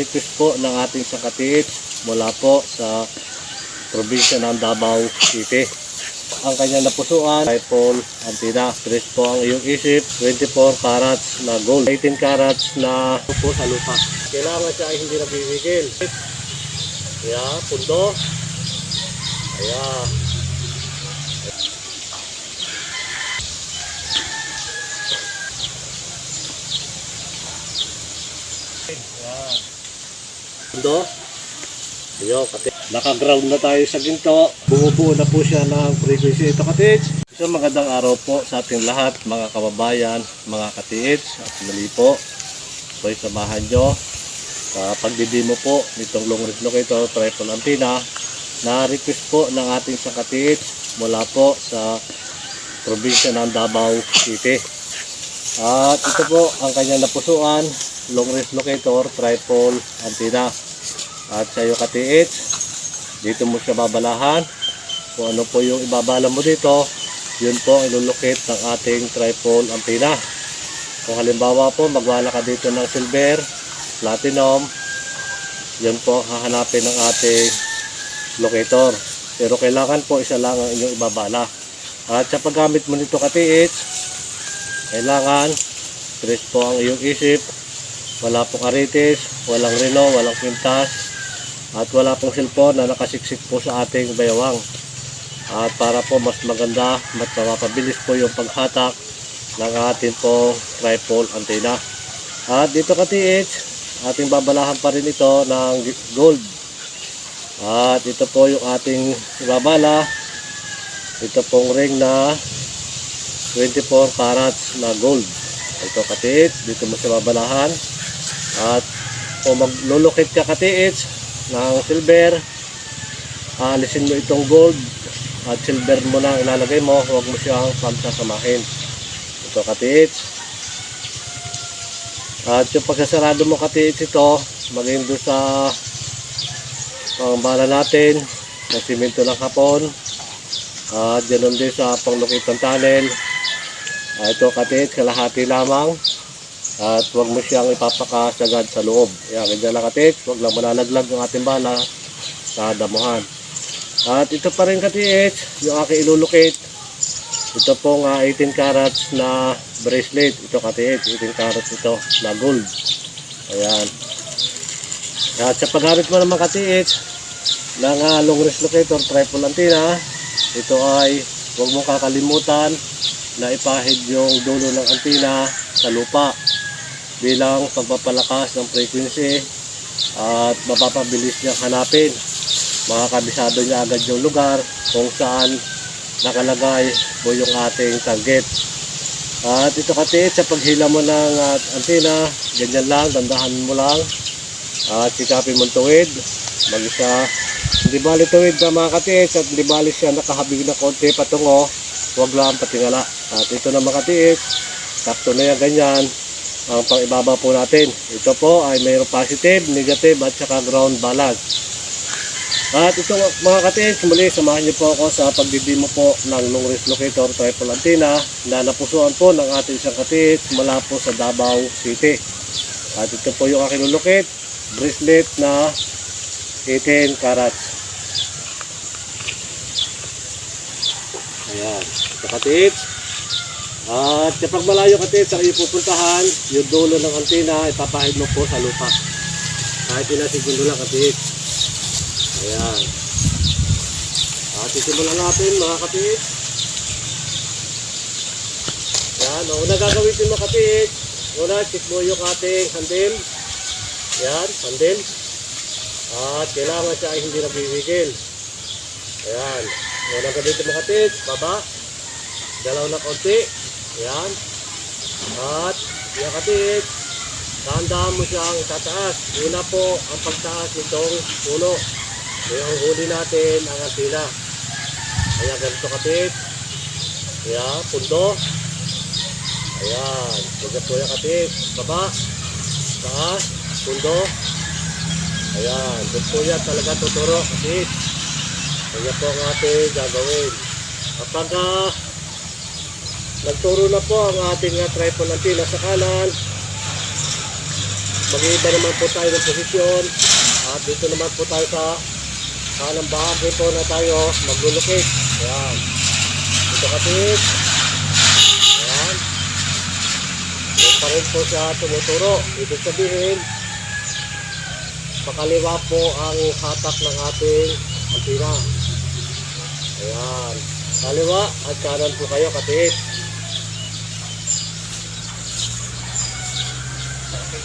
Request po ng ating sakatit mula po sa probinsya ng Davao City. Ang kanyang napusuan, tripod antina. Tres po ang iyong isip, 24 carats na gold, 18 carats na po sa lupa. Kailangan siya ay hindi nabibigil. Ayan, pundo. Ayan. Pundo. Ayo, kati. Naka-ground na tayo sa ginto. Bumubuo na po siya ng frequency ito katits. So magandang araw po sa ating lahat, mga kababayan, mga katits at mali po. So samahan nyo sa pagdidimo po nitong long range locator triple antenna na request po ng ating sakatits mula po sa probinsya ng Davao City. At ito po ang kanyang napusuan, long range locator triple antenna. At sa iyo katiits, dito mo siya babalahan. Kung ano po yung ibabala mo dito, yun po ang ilulukit ng ating tripod antenna. Kung halimbawa po, magwala ka dito ng silver, platinum, yun po hahanapin ng ating locator. Pero kailangan po isa lang ang inyong ibabala. At sa paggamit mo nito katiits, kailangan stress po ang iyong isip, wala pong aritis, walang relo, walang kwintas, at wala pong cellphone na nakasiksik po sa ating bayawang. At para po mas maganda, mas mapapabilis po yung paghatak ng ating pong tripod antenna. At dito ka TH, ating babalahan pa rin ito ng gold. At ito po yung ating babala. Ito pong ring na 24 carats na gold. Ito ka TH, dito mo siya babalahan. At kung maglulukit ka ka TH, ng silver alisin mo itong gold at silver mo na ilalagay mo huwag mo siyang pagsasamahin ito katiits at yung pagkasarado mo katiits ito maging doon sa pangbala natin na simento ng hapon. At ganoon din sa panglukit ng tunnel. Ah, ito katiits kalahati lamang at huwag mo siyang ipapakasagad sa loob. Yan, ganyan lang katits. Huwag lang malalaglag ang ating bala sa damuhan. At ito pa rin katits, yung aking ilulukit. Ito pong ah, 18 carats na bracelet. Ito katits, 18 carats ito na gold. Ayan. At sa paggamit mo naman katits ng uh, long range locator triple antenna, ito ay huwag mong kakalimutan na ipahid yung dulo ng antenna sa lupa bilang pagpapalakas ng frequency at mapapabilis niyang hanapin. Makakabisado niya agad yung lugar kung saan nakalagay po yung ating target. At ito kasi sa paghila mo ng uh, antena, ganyan lang, dandahan mo lang. At sikapin mo tuwid, mag-isa. Hindi bali tuwid na mga katiits at hindi bali siya nakahabig na konti patungo, huwag lang patingala. At ito na mga katiits, sakto na yan ganyan, ang pang-ibaba po natin. Ito po ay mayroong positive, negative at saka ground balance. At ito mga katiis, muli samahan niyo po ako sa pagdidimo po ng long range locator triple antenna na napusuan po ng ating isang katiis mula po sa Davao City. At ito po yung aking lulukit, bracelet na 18 carats. Ayan, ito katiis. At kapag malayo ka sa iyo pupuntahan, yung dulo ng antena, ipapahid mo po sa lupa. Kahit ilang segundo lang kapit. Ayan. At isimulan natin mga kapit. Ayan, o, una gagawin din mga kapit. Una, check mo yung ating handle. Ayan, handle. At kailangan siya ay hindi nabibigil. Ayan. Una gamitin mo kapit, baba. Dalaw na konti. Ayan. At yung katit, tandaan mo siyang itataas. Una po ang pagtaas nitong puno. Yung huli natin ang antila. Kaya ganito katit. Ayan, pundo. Ayan. Huwag po yung katit. Baba. Taas. Pundo. Ayan. Doon po yan talaga tuturo katit. Kaya po ang ating gagawin. Kapag uh, Nagturo na po ang ating uh, tripod antenna sa kanan. mag-iiba naman po tayo ng posisyon. At dito naman po tayo sa kanang bahagi po na tayo maglulukit. Ayan. Dito kapit. Ayan. Doon pa rin po siya tumuturo. Ibig sabihin, pakaliwa po ang hatak ng ating antina. Ayan. Kaliwa at kanan po kayo kapit.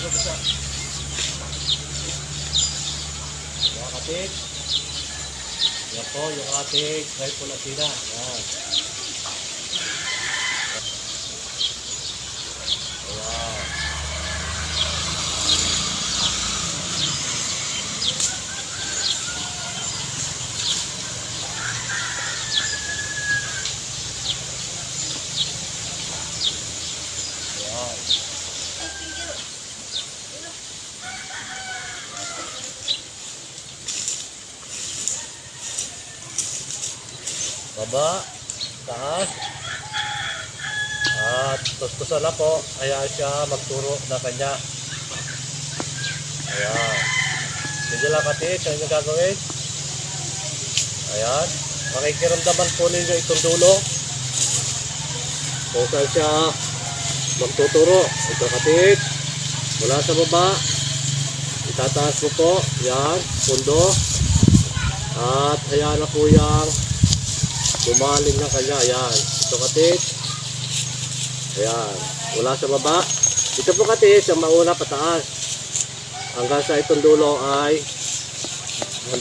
Mga kapit. Yan po yung ating tripod antina. Ayan. Ayan. Ayan. Baba, taas. At tustusan na po, kaya siya magturo na kanya. Ayan. Medyo lang kati, siya yung gagawin. Ayan. Makikiramdaman po ninyo itong dulo. Kung saan siya magtuturo. Ito katit. Mula sa baba. Itataas mo po. Yan. Pundo. At hayaan na po yung bumaling na kanya. Ayan. Ito katit. Ayan. Mula sa baba. Ito po katit. Ang mauna pataas. Hanggang sa itong dulo ay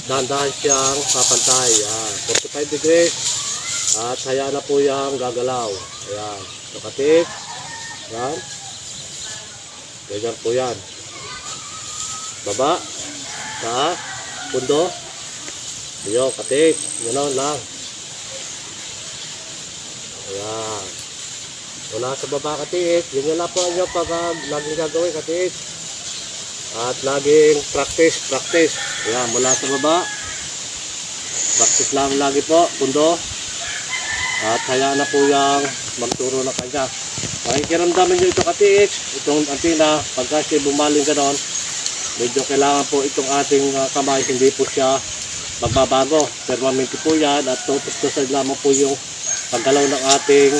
dahan-dahan siyang papantay. Ayan. 45 degrees. At hayaan na po yung gagalaw. Ayan. Ito katit. Yan. Ganyan po yan. Baba. Taas. Pundo. Iyo, katik. Ganon lang. Ayan. Wala sa baba katik. Yun lang po ang pag uh, laging gagawin katik. At laging practice, practice. Ayan, mula sa baba. Practice lang lagi po. Pundo. At hayaan na po yung magturo na kanya. Makikiramdaman nyo ito katiit, itong antina, pagka siya bumaling ganon, medyo kailangan po itong ating uh, kamay, hindi po siya magbabago. Permanente po yan at tutustusan lamang po yung paggalaw ng ating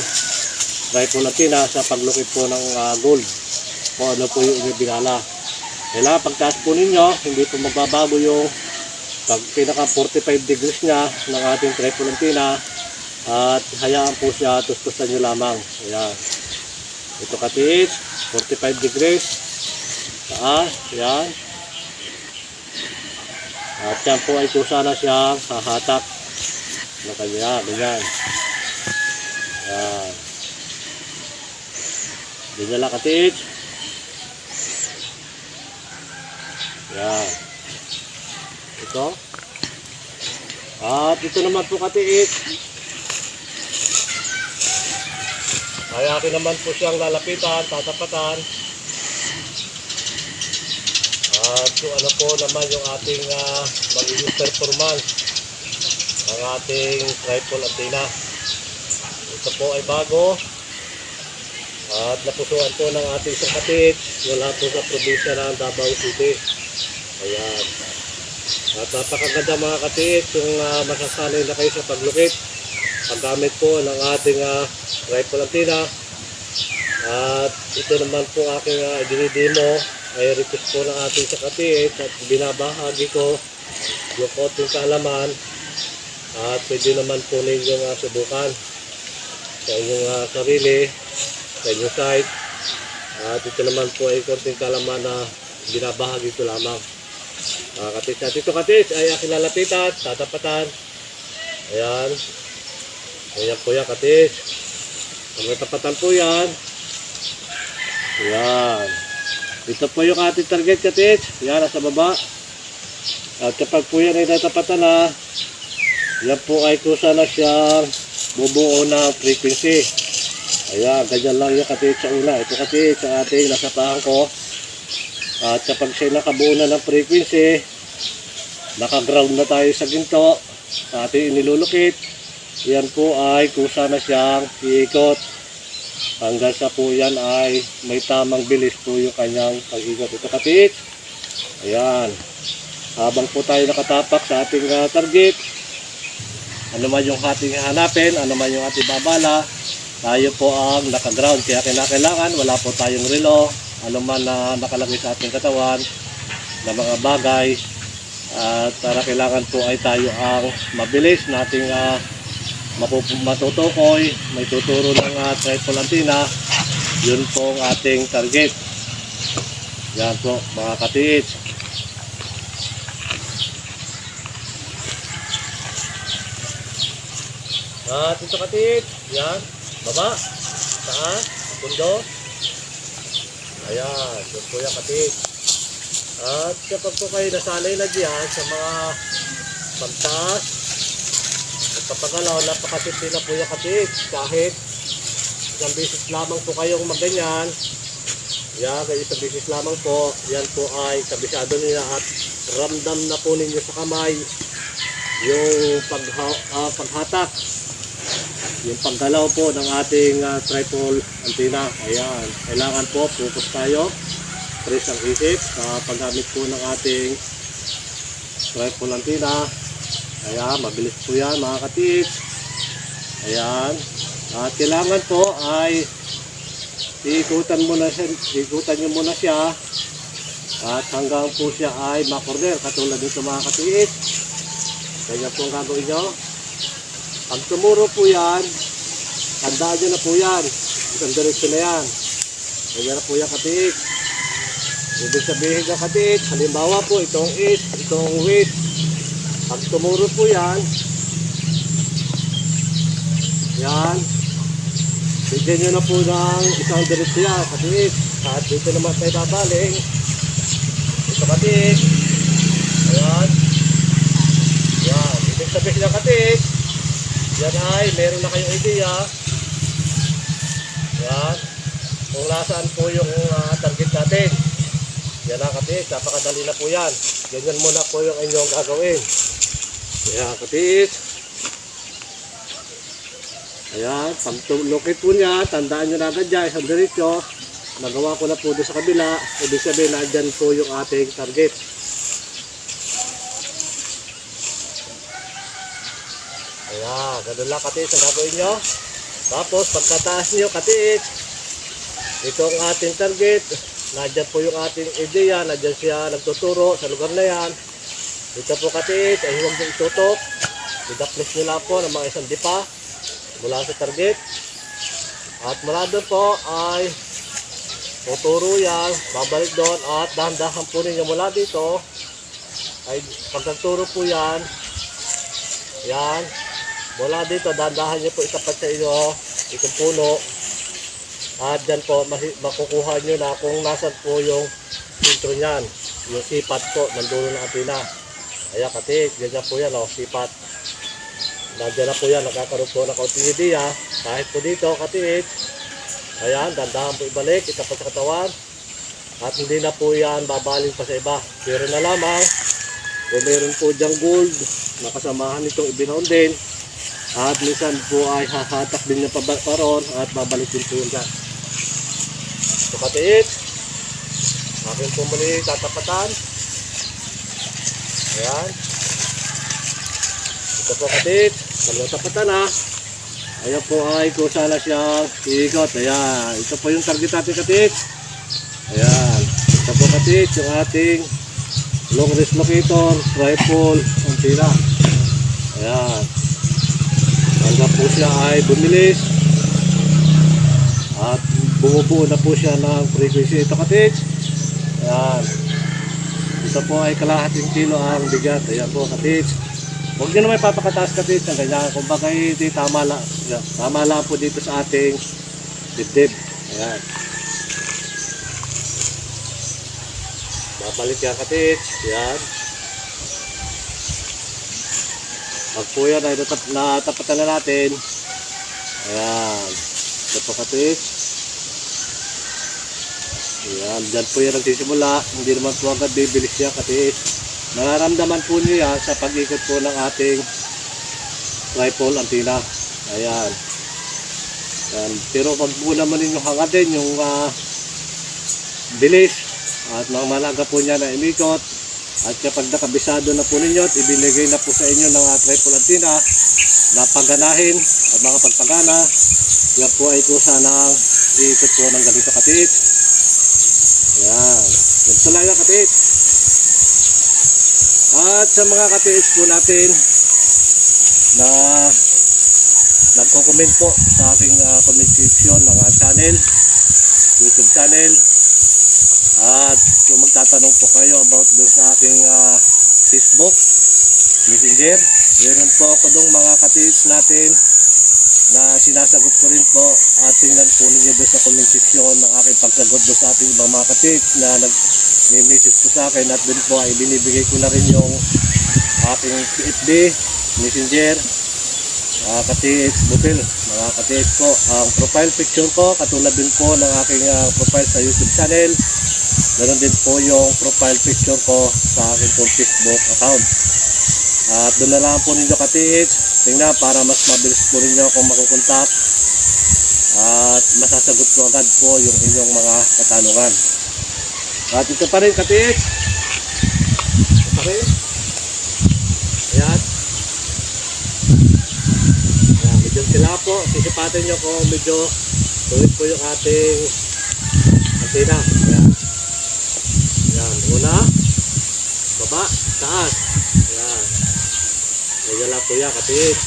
rifle antina sa paglukit po ng uh, gold o ano po yung inyong binala. Kailangan pagtaas po ninyo, hindi po magbabago yung pag pinaka 45 degrees niya ng ating rifle antina at hayaan po siya tustusan nyo lamang. Ayan. Ito katiis, 45 degrees. Taas, yan. At yan po ay kusa na siyang hahatak na kanya, ganyan. Yan. Ganyan lang katiis. Yan. Ito. At ito naman po katiis. Kaya akin naman po siyang lalapitan, tatapatan. At kung ano po naman yung ating uh, magiging performance ang ating tripod antenna. Ito po ay bago. At napusuan po ng ating sakatit mula po sa probinsya ng Davao City. Ayan. At napakaganda mga katit kung uh, masasanay na kayo sa paglukit. Paggamit po ng ating uh, rifle antenna. At ito naman po aking uh, dinidemo ay request po ng ating sakatiit at binabahagi ko yung konting kaalaman at pwede naman po ninyong uh, subukan sa inyong uh, sarili, sa inyong site. At ito naman po ay konting kaalaman na binabahagi ko lamang. Uh, katis at ito katis ay aking lalapitan, tatapatan. Ayan. Ayan po yan katis. Ang tapatan po yan. Ayan. Ito po yung ating target katis. Yan, nasa baba. At kapag po yan ay natapatan na, yan po ay kusa na siyang bubuo ng frequency. Ayan, ganyan lang yung katis sa una. Ito katis sa ating nasapahan ko. At kapag siya nakabuo na ng frequency, naka-ground na tayo sa ginto, sa ating inilulukit, yan po ay kusa na siyang iikot. hanggang sa po yan ay may tamang bilis po yung kanyang pag-ikot. Ito kapit. Ayan. Habang po tayo nakatapak sa ating ah, target, ano man yung ating hanapin, ano man yung ating babala, tayo po ang nakaground. Kaya kinakailangan, wala po tayong relo, ano man na nakalagay sa ating katawan, na mga bagay. At para kailangan po ay tayo ang mabilis nating ah, mapup- matutukoy, may tuturo ng uh, triple antenna, yun po ang ating target. Yan po mga katiits. At ito katit, yan, baba, taas, pundo. Ayan, yun po yung katit. At kapag po kayo nasanay na diyan sa mga pantas, at papagalaw, napakatindi na po yung katit. Kahit isang beses lamang po kayong maganyan, yan, kaya isang beses lamang po, yan po ay kabisado nila at ramdam na po ninyo sa kamay yung pagha, ah, paghatak yung paggalaw po ng ating uh, triple antenna. Ayan, kailangan po focus tayo. Press ang isip sa paggamit po ng ating triple antenna. Ayan, mabilis po yan mga katips. Ayan. At kailangan po ay ikutan mo na siya, ikutan nyo muna siya at hanggang po siya ay makorder katulad nito mga katips. Kanya po ang gagawin nyo. Pag tumuro po yan, tandaan nyo na po yan. Isang direksyon na yan. Kanya na po yan katik. Ibig sabihin ng katik, halimbawa po itong east, itong west. Pag tumuro po yan, yan, bigyan nyo na po ng isang direksyon yan, katik. At dito naman tayo babaling. Ito katik. Ayan. Yan, ibig sabihin ng katik, yan ay, meron na kayong idea. Yan. Kung nasaan po yung ah, target natin. Yan ang katis, napakadali na po yan. Ganyan muna po yung inyong gagawin. Yan, katis. Ayan, pag locate po niya, tandaan nyo na agad dyan, isang diretso. Nagawa ko na po doon sa kabila. Ibig sabihin na dyan po yung ating target. Ayan, ganun lang katiis ang gagawin nyo. Tapos, pagkataas nyo katiis, ito ang ating target. Nadyan po yung ating idea, nadyan siya nagtuturo sa lugar na yan. Ito po katiis, ay huwag nyo itutok. Idaplis nyo lang po ng mga isang dipa mula sa target. At mula doon po ay tuturo yan, babalik doon at dahan-dahan po ninyo mula dito ay pagkaturo po yan yan mula dito dahan-dahan nyo po itapat sa inyo itong puno at dyan po makukuha nyo na kung nasan po yung sintro nyan yung sipat po ng dulo ng antina ayan katik ganyan po yan o sipat Nandiyan na po yan, nagkakaroon po ng kaunting idea. Kahit po dito, katiit. Ayan, dandahan po ibalik, itapat sa katawan. At hindi na po yan babaling pa sa iba. Pero na lamang, kung meron po diyang gold, nakasamahan nitong ibinaon din. At minsan po ay hahatak din pa paron at babalik din po yun dyan. So katiit, akin po muli tatapatan. Ayan. Ito po katit, dalawang tapatan na. Ayan po ay kung sana siya iikot. Ayan, ito po yung target natin katit. Ayan, ito po katit, yung ating long range locator, tripod, antenna. Ayan. Po siya ay bumilis. At bumubuo na po siya ng frequency. Ito katit. Ayan. Ito po ay kalahating kilo ang bigat. Ayan po katit. Huwag nyo naman papakataas ka dito ng ganyan. Hindi tama lang. Yan, Tama lang po dito sa ating dibdib. Ayan. Babalik yan katit. Yan. Pag po yan ay natap natapatan na natin. Ayan. Ito po katit. Ayan. Diyan po yan nagsisimula. Hindi naman po agad bibilis yan katit. Nararamdaman po niyo yan sa pag-ikot po ng ating tripod antenna. Ayan. Yan. Pero pag po naman ninyo hangatin yung ah, bilis at mga malaga po niya na imikot at kapag nakabisado na po ninyo at ibinigay na po sa inyo ng uh, triple antenna na paganahin at mga pagpagana yan po ay kusa ng iikot po ng ganito katiit. Yan. Ganito lang yung katiit. At sa mga katiit po natin na nagko-comment po sa aking uh, comment section ng uh, channel YouTube channel at kung magtatanong po kayo about doon sa aking ah, Facebook, Messenger, meron po ako doon mga katips natin na sinasagot ko rin po at tingnan po ninyo doon sa comment section ng aking pagsagot doon sa ating ibang mga katips na nag-message po sa akin at doon po ay binibigay ko na rin yung aking PFD, Messenger, uh, katips, butil, mga katips po. Ang profile picture ko, katulad din po ng aking ah, profile sa YouTube channel, Ganon din po yung profile picture ko sa aking pong Facebook account. At doon na lang po ninyo katiits. Tingnan para mas mabilis po ninyo akong makukontak. At masasagot ko agad po yung inyong mga katanungan. At ito pa rin katiits. Ito pa rin. Ayan. Ayan, medyo sila po. Sisipatin nyo kung medyo tuwid po yung ating antena. Ayan. Yan, una, baba, taas. Yan. Ganyan lang po yan, kapit.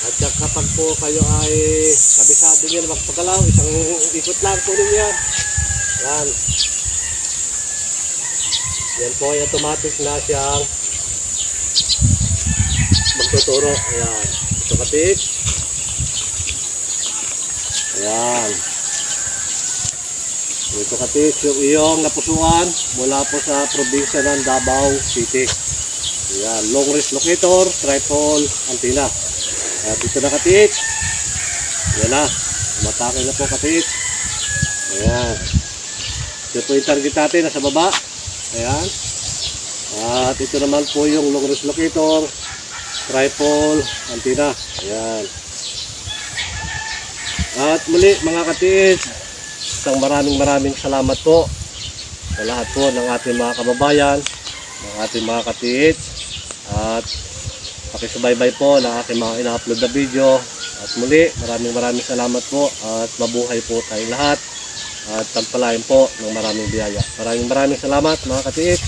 At kapag po kayo ay kabisado nyo na magpagalaw, isang ikot lang po ninyo yan. Yan. Yan po ay automatic na siyang magtuturo. Ayan. Ito kapit. Ayan. Ito katis, yung iyong napusuan mula po sa probinsya ng Davao City. Ayan, long range locator, triple antenna. At ito na katis. Ayan na, matake na po katis. Ayan. Ito po yung target natin, nasa baba. Ayan. At ito naman po yung long range locator, triple antenna. Ayan. At muli mga katiis, isang maraming maraming salamat po sa lahat po ng ating mga kababayan, ng ating mga katiit at pakisubaybay po ng aking mga ina-upload na video at muli maraming maraming salamat po at mabuhay po tayong lahat at pagpalain po ng maraming biyaya. Maraming maraming salamat mga katiit.